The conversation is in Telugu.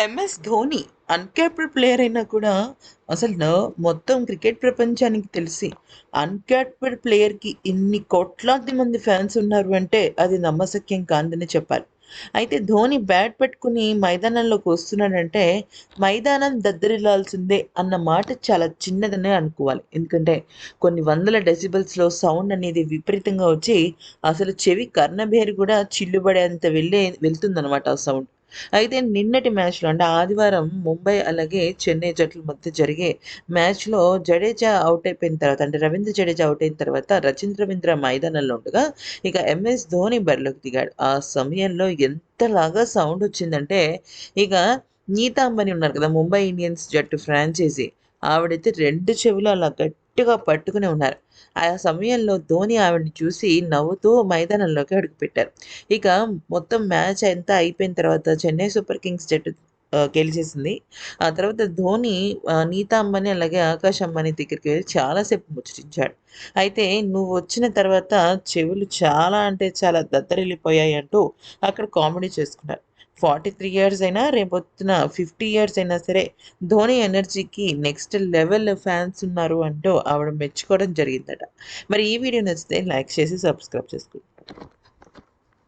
ఎంఎస్ ధోని అన్‌క్యాప్డ్ ప్లేయర్ అయినా కూడా అసలు మొత్తం క్రికెట్ ప్రపంచానికి తెలిసి అన్‌క్యాప్డ్ ప్లేయర్‌కి ఇన్ని కోట్లాది మంది ఫ్యాన్స్ ఉన్నారు అంటే అది నమ్మశక్యం కాదని చెప్పాలి. అయితే ధోని బ్యాట్ పెట్టుకుని మైదానంలోకి వస్తున్నాడంటే మైదానం దద్దరిల్లాల్సిందే అన్న మాట చాలా చిన్నదనే అనుకోవాలి. ఎందుకంటే కొన్ని వందల డెసిబల్స్లో సౌండ్ అనేది విపరీతంగా వచ్చి అసలు చెవి కర్ణభేరి కూడా చిల్లుబడేంత వెళ్ళే వెళ్తుందనమాట ఆ సౌండ్. అయితే నిన్నటి మ్యాచ్‌లో అంటే ఆదివారం ముంబై అలాగే చెన్నై జట్ల మధ్య జరిగే మ్యాచ్‌లో జడేజా అవుట్ అయిపోయిన తర్వాత అంటే రవీంద్ర జడేజా అవుట్ అయిన తర్వాత రచింద్ర రవీంద్ర మైదానంలో ఉండగా ఇక ఎంఎస్ ధోని బరిలోకి దిగాడు. ఆ సమయంలో ఎంతలాగా సౌండ్ వచ్చిందంటే ఇక నీతాంబని ఉన్నారు కదా! ముంబై ఇండియన్స్ జట్టు ఫ్రాంచైజీ ఆవిడైతే రెండు చెవులు అలా గట్టి గట్టిగా పట్టుకుని ఉన్నారు. ఆ సమయంలో ధోని ఆవిడని చూసి నవ్వుతూ మైదానంలోకి అడుగుపెట్టారు. ఇక మొత్తం మ్యాచ్ అంతా అయిపోయిన తర్వాత చెన్నై సూపర్ కింగ్స్ జట్టు గెలిచేసింది. ఆ తర్వాత ధోని నీతా అంబానీ అలాగే ఆకాష్ అంబానీ దగ్గరికి వెళ్ళి చాలా సేపు ముచ్చటించాడు. అయితే "నువ్వొచ్చిన తర్వాత చెవులు చాలా అంటే చాలా దద్దరిల్లిపోయాయి" అంటూ అక్కడ కామెడీ చేసుకున్నారు. 43 ఇయర్స్ అయినా రేపొత్తున ఫిఫ్టీ ఇయర్స్ అయినా సరే ధోని ఎనర్జీకి నెక్స్ట్ లెవెల్ ఫ్యాన్స్ ఉన్నారు అంటూ ఆవిడ మెచ్చుకోవడం జరిగిందట. మరి ఈ వీడియో నచ్చితే లైక్ చేసి సబ్స్క్రైబ్ చేసుకోండి.